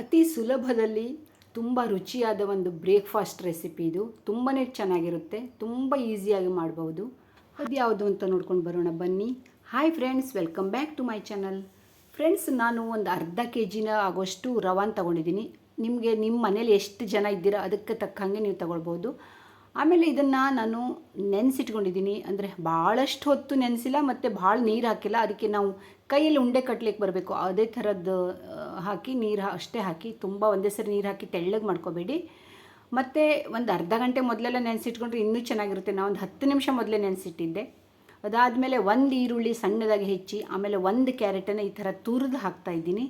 ಅತಿ ಸುಲಭದಲ್ಲಿ ತುಂಬ ರುಚಿಯಾದ ಒಂದು ಬ್ರೇಕ್ಫಾಸ್ಟ್ ರೆಸಿಪಿ ಇದು. ತುಂಬಾ ಚೆನ್ನಾಗಿರುತ್ತೆ. ತುಂಬ ಈಸಿಯಾಗಿ ಮಾಡ್ಬೋದು. ಅದು ಯಾವುದು ಅಂತ ನೋಡ್ಕೊಂಡು ಬರೋಣ. ಬನ್ನಿ. Hi friends welcome back to my channel friends ನಾನು ಒಂದು ಅರ್ಧ ಕೆ ಜಿನ ಆಗೋಷ್ಟು ರವಾನ್ ತೊಗೊಂಡಿದ್ದೀನಿ. ನಿಮಗೆ ನಿಮ್ಮ ಮನೇಲಿ ಎಷ್ಟು ಜನ ಇದ್ದೀರಾ ಅದಕ್ಕೆ ತಕ್ಕಂಗೆ ನೀವು ತೊಗೊಳ್ಬೋದು. ಆಮೇಲೆ ಇದನ್ನು ನಾನು ನೆನೆಸಿಟ್ಕೊಂಡಿದ್ದೀನಿ. ಅಂದರೆ ಭಾಳಷ್ಟು ಹೊತ್ತು ನೆನೆಸಿಲ್ಲ, ಮತ್ತು ಭಾಳ ನೀರು ಹಾಕಿಲ್ಲ. ಅದಕ್ಕೆ ನಾವು ಕೈಯಲ್ಲಿ ಉಂಡೆ ಕಟ್ಲಿಕ್ಕೆ ಬರಬೇಕು. ಅದೇ ಥರದ್ದು ಹಾಕಿ, ನೀರು ಅಷ್ಟೇ ಹಾಕಿ, ತುಂಬ ಒಂದೇ ಸರಿ ನೀರು ಹಾಕಿ ತೆಳ್ಳಗೆ ಮಾಡ್ಕೋಬೇಡಿ. ಮತ್ತು ಒಂದು ಅರ್ಧ ಗಂಟೆ ಮೊದಲೆಲ್ಲ ನೆನೆಸಿಟ್ಕೊಂಡ್ರೆ ಇನ್ನೂ ಚೆನ್ನಾಗಿರುತ್ತೆ. ನಾನು ಒಂದು ಹತ್ತು ನಿಮಿಷ ಮೊದಲೇ ನೆನೆಸಿಟ್ಟಿದ್ದೆ. ಅದಾದಮೇಲೆ ಒಂದು ಈರುಳ್ಳಿ ಸಣ್ಣದಾಗಿ ಹೆಚ್ಚಿ, ಆಮೇಲೆ ಒಂದು ಕ್ಯಾರೆಟನ್ನು ಈ ಥರ ತುರಿದು ಹಾಕ್ತಾಯಿದ್ದೀನಿ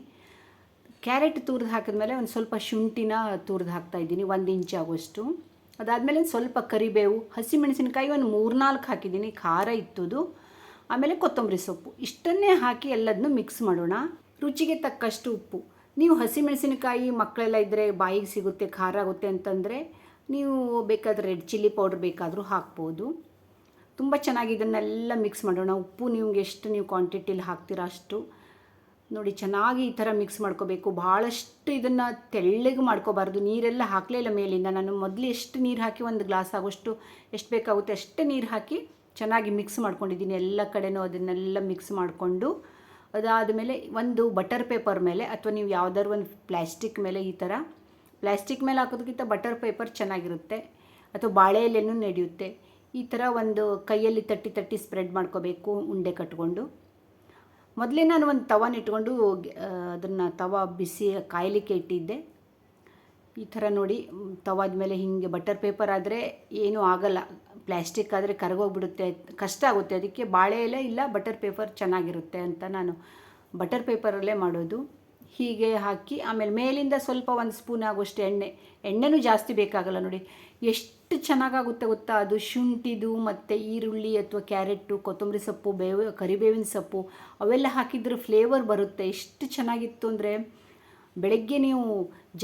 ಕ್ಯಾರೆಟ್ ತುರಿದು ಹಾಕಿದ್ಮೇಲೆ ಒಂದು ಸ್ವಲ್ಪ ಶುಂಠಿನ ತುರಿದು ಹಾಕ್ತಾ ಇದ್ದೀನಿ, ಒಂದು ಇಂಚ್ ಆಗುವಷ್ಟು ಅದಾದಮೇಲೆ ಸ್ವಲ್ಪ ಕರಿಬೇವು, ಹಸಿಮೆಣಸಿನಕಾಯಿ ಒಂದು ಮೂರ್ನಾಲ್ಕು ಹಾಕಿದ್ದೀನಿ, ಖಾರ ಇತ್ತದು. ಆಮೇಲೆ ಕೊತ್ತಂಬರಿ ಸೊಪ್ಪು, ಇಷ್ಟನ್ನೇ ಹಾಕಿ ಎಲ್ಲದನ್ನು ಮಿಕ್ಸ್ ಮಾಡೋಣ. ರುಚಿಗೆ ತಕ್ಕಷ್ಟು ಉಪ್ಪು. ನೀವು ಹಸಿಮೆಣಸಿನಕಾಯಿ ಮಕ್ಕಳೆಲ್ಲ ಇದ್ದರೆ ಬಾಯಿಗೆ ಸಿಗುತ್ತೆ, ಖಾರ ಆಗುತ್ತೆ ಅಂತಂದರೆ ನೀವು ಬೇಕಾದರೆ ರೆಡ್ ಚಿಲ್ಲಿ ಪೌಡ್ರ್ ಬೇಕಾದರೂ ಹಾಕ್ಬೋದು. ತುಂಬ ಚೆನ್ನಾಗಿ ಇದನ್ನೆಲ್ಲ ಮಿಕ್ಸ್ ಮಾಡೋಣ. ಉಪ್ಪು ನಿಮ್ಗೆ ಎಷ್ಟು ನೀವು ಕ್ವಾಂಟಿಟಿಲಿ ಹಾಕ್ತೀರ ಅಷ್ಟು. ನೋಡಿ, ಚೆನ್ನಾಗಿ ಈ ಥರ ಮಿಕ್ಸ್ ಮಾಡ್ಕೋಬೇಕು. ಭಾಳಷ್ಟು ಇದನ್ನು ತೆಳ್ಳಗೆ ಮಾಡ್ಕೋಬಾರ್ದು. ನೀರೆಲ್ಲ ಹಾಕಲೇ ಇಲ್ಲ ಮೇಲಿಂದ. ನಾನು ಮೊದಲು ಎಷ್ಟು ನೀರು ಹಾಕಿ ಒಂದು ಗ್ಲಾಸ್ ಆಗೋಷ್ಟು ಎಷ್ಟು ಬೇಕಾಗುತ್ತೆ ಅಷ್ಟೇ ನೀರು ಹಾಕಿ ಚೆನ್ನಾಗಿ ಮಿಕ್ಸ್ ಮಾಡ್ಕೊಂಡಿದ್ದೀನಿ. ಎಲ್ಲ ಕಡೆನೂ ಅದನ್ನೆಲ್ಲ ಮಿಕ್ಸ್ ಮಾಡಿಕೊಂಡು ಅದಾದಮೇಲೆ ಒಂದು ಬಟರ್ ಪೇಪರ್ ಮೇಲೆ ಅಥವಾ ನೀವು ಯಾವುದಾದ್ರು ಒಂದು ಪ್ಲ್ಯಾಸ್ಟಿಕ್ ಮೇಲೆ ಈ ಥರ ಪ್ಲ್ಯಾಸ್ಟಿಕ್ ಮೇಲೆ ಹಾಕೋದಕ್ಕಿಂತ ಬಟರ್ ಪೇಪರ್ ಚೆನ್ನಾಗಿರುತ್ತೆ ಅಥವಾ ಬಾಳೆ ಎಲೆನೂ ನಡೆಯುತ್ತೆ. ಈ ಥರ ಒಂದು ಕೈಯಲ್ಲಿ ತಟ್ಟಿ ತಟ್ಟಿ ಸ್ಪ್ರೆಡ್ ಮಾಡ್ಕೋಬೇಕು ಉಂಡೆ ಕಟ್ಕೊಂಡು. ಮೊದಲೇ ನಾನು ಒಂದು ತವಾನ ಇಟ್ಕೊಂಡು ಅದನ್ನು ತವ ಬಿಸಿ ಕಾಯಲಿಕ್ಕೆ ಇಟ್ಟಿದ್ದೆ. ಈ ಥರ ನೋಡಿ, ತವಾದ ಮೇಲೆ ಹಿಂಗೆ ಬಟರ್ ಪೇಪರ್ ಆದರೆ ಏನೂ ಆಗಲ್ಲ. ಪ್ಲ್ಯಾಸ್ಟಿಕ್ ಆದರೆ ಕರಗೋಗ್ಬಿಡುತ್ತೆ, ಕಷ್ಟ ಆಗುತ್ತೆ. ಅದಕ್ಕೆ ಬಾಳೆ ಎಲೆ ಇಲ್ಲ ಬಟರ್ ಪೇಪರ್ ಚೆನ್ನಾಗಿರುತ್ತೆ ಅಂತ ನಾನು ಬಟರ್ ಪೇಪರಲ್ಲೇ ಮಾಡೋದು. ಹೀಗೆ ಹಾಕಿ, ಆಮೇಲೆ ಮೇಲಿಂದ ಸ್ವಲ್ಪ ಒಂದು ಸ್ಪೂನ್ ಆಗುವಷ್ಟು ಎಣ್ಣೆ. ಎಣ್ಣೆನೂ ಜಾಸ್ತಿ ಬೇಕಾಗಲ್ಲ ನೋಡಿ. ಎಷ್ಟು ಚೆನ್ನಾಗಾಗುತ್ತೆ ಗೊತ್ತಾ? ಅದು ಶುಂಠಿದು ಮತ್ತು ಈರುಳ್ಳಿ ಅಥವಾ ಕ್ಯಾರೆಟು ಕೊತ್ತಂಬರಿ ಸೊಪ್ಪು, ಬೇವು, ಕರಿಬೇವಿನ ಸೊಪ್ಪು, ಅವೆಲ್ಲ ಹಾಕಿದ್ರೆ ಫ್ಲೇವರ್ ಬರುತ್ತೆ. ಎಷ್ಟು ಚೆನ್ನಾಗಿತ್ತು ಅಂದರೆ ಬೆಳಗ್ಗೆ ನೀವು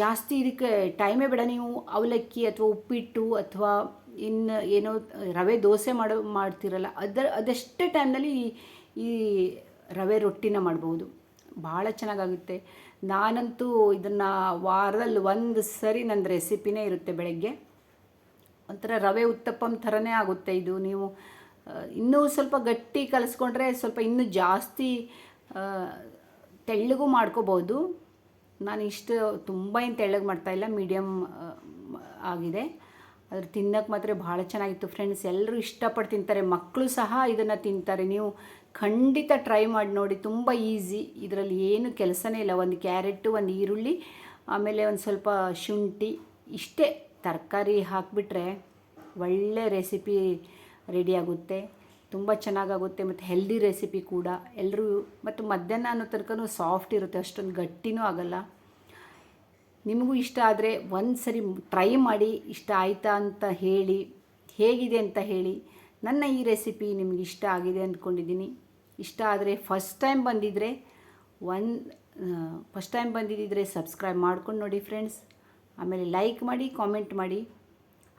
ಜಾಸ್ತಿ ಇದಕ್ಕೆ ಟೈಮೇ ಬೇಡ. ನೀವು ಅವಲಕ್ಕಿ ಅಥವಾ ಉಪ್ಪಿಟ್ಟು ಅಥವಾ ಇನ್ನು ಏನೋ ರವೆ ದೋಸೆ ಮಾಡೋ, ಮಾಡ್ತಿರಲ್ಲ, ಅದರ, ಅದಷ್ಟೇ ಟೈಮ್ನಲ್ಲಿ ಈ ಈ ರವೆ ರೊಟ್ಟಿನ ಮಾಡ್ಬೋದು. ಭಾಳ ಚೆನ್ನಾಗಾಗುತ್ತೆ. ನಾನಂತೂ ಇದನ್ನು ವಾರದಲ್ಲಿ ಒಂದು ಸರಿ ನನ್ನ ರೆಸಿಪಿನೇ ಇರುತ್ತೆ ಬೆಳಗ್ಗೆ. ಒಂಥರ ರವೆ ಉತ್ತಪ್ಪಂ ಥರನೇ ಆಗುತ್ತೆ ಇದು. ನೀವು ಇನ್ನೂ ಸ್ವಲ್ಪ ಗಟ್ಟಿ ಕಲಿಸ್ಕೊಂಡ್ರೆ ಸ್ವಲ್ಪ ಇನ್ನೂ ಜಾಸ್ತಿ ತೆಳ್ಳಗೂ ಮಾಡ್ಕೋಬೋದು. ನಾನು ಇಷ್ಟು ತುಂಬ ಏನು ತೆಳ್ಳಗೆ ಮಾಡ್ತಾಯಿಲ್ಲ ಮೀಡಿಯಮ್ ಆಗಿದೆ. ಅದ್ರ ತಿನ್ನಕ್ಕೆ ಮಾತ್ರ ಭಾಳ ಚೆನ್ನಾಗಿತ್ತು ಫ್ರೆಂಡ್ಸ್ ಎಲ್ಲರೂ ಇಷ್ಟಪಟ್ಟು ತಿಂತಾರೆ. ಮಕ್ಕಳು ಸಹ ಇದನ್ನು ತಿಂತಾರೆ. ನೀವು ಖಂಡಿತ ಟ್ರೈ ಮಾಡಿ ನೋಡಿ. ತುಂಬ ಈಸಿ ಇದರಲ್ಲಿ ಏನು ಕೆಲಸನೇ ಇಲ್ಲ. ಒಂದು ಕ್ಯಾರೆಟು ಒಂದು ಈರುಳ್ಳಿ, ಆಮೇಲೆ ಒಂದು ಸ್ವಲ್ಪ ಶುಂಠಿ, ಇಷ್ಟೇ. ತರಕಾರಿ ಹಾಕಿಬಿಟ್ರೆ ಒಳ್ಳೆ ರೆಸಿಪಿ ರೆಡಿಯಾಗುತ್ತೆ ತುಂಬ ಚೆನ್ನಾಗಾಗುತ್ತೆ. ಮತ್ತು ಹೆಲ್ದಿ ರೆಸಿಪಿ ಕೂಡ. ಎಲ್ಲರೂ ಮತ್ತು ಮಧ್ಯಾಹ್ನ ಅನ್ನೋ ತನಕನೂ ಸಾಫ್ಟ್ ಇರುತ್ತೆ. ಅಷ್ಟೊಂದು ಗಟ್ಟಿನೂ ಆಗಲ್ಲ. ನಿಮಗೂ ಇಷ್ಟ ಆದರೆ ಒಂದು ಸರಿ ಟ್ರೈ ಮಾಡಿ ಇಷ್ಟ ಆಯಿತಾ ಅಂತ ಹೇಳಿ, ಹೇಗಿದೆ ಅಂತ ಹೇಳಿ ನನ್ನ ಈ ರೆಸಿಪಿ ನಿಮಗೆ ಇಷ್ಟ ಆಗಿದೆ ಅಂದ್ಕೊಂಡಿದ್ದೀನಿ. ಇಷ್ಟ ಆದರೆ ಫಸ್ಟ್ ಟೈಮ್ ಬಂದಿದ್ದರೆ ಒನ್ ಫಸ್ಟ್ ಟೈಮ್ ಬಂದಿದ್ದಿದ್ರೆ ಸಬ್ಸ್ಕ್ರೈಬ್ ಮಾಡ್ಕೊಂಡು ನೋಡಿ ಫ್ರೆಂಡ್ಸ್ ಆಮೇಲೆ ಲೈಕ್ ಮಾಡಿ ಕಾಮೆಂಟ್ ಮಾಡಿ,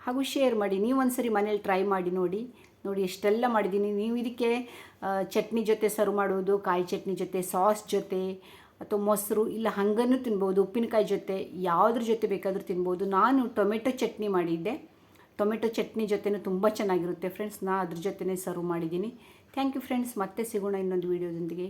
ಹಾಗೂ ಶೇರ್ ಮಾಡಿ. ನೀವು ಒಂದ್ಸರಿ ಮನೇಲಿ ಟ್ರೈ ಮಾಡಿ ನೋಡಿ ನೋಡಿ ಎಷ್ಟೆಲ್ಲ ಮಾಡಿದ್ದೀನಿ. ನೀವು ಇದಕ್ಕೆ ಚಟ್ನಿ ಜೊತೆ ಸರ್ವ್ ಮಾಡುವುದು, ಕಾಯಿ ಚಟ್ನಿ ಜೊತೆ ಸಾಸ್ ಜೊತೆ ಅಥವಾ ಮೊಸರು ಇಲ್ಲ ಹಂಗನ್ನು ತಿನ್ಬೋದು, ಉಪ್ಪಿನಕಾಯಿ ಜೊತೆ ಯಾವುದ್ರ ಜೊತೆ ಬೇಕಾದರೂ ತಿನ್ಬೋದು. ನಾನು ಟೊಮೆಟೊ ಚಟ್ನಿ ಮಾಡಿದ್ದೆ. ಟೊಮೆಟೊ ಚಟ್ನಿ ಜೊತೆನೂ ತುಂಬ ಚೆನ್ನಾಗಿರುತ್ತೆ. ಫ್ರೆಂಡ್ಸ್ ನಾ ಅದ್ರ ಜೊತೆನೇ ಸರ್ವ್ ಮಾಡಿದ್ದೀನಿ. ಥ್ಯಾಂಕ್ ಯು ಫ್ರೆಂಡ್ಸ್ ಮತ್ತೆ ಸಿಗೋಣ ಇನ್ನೊಂದು ವೀಡಿಯೋದೊಂದಿಗೆ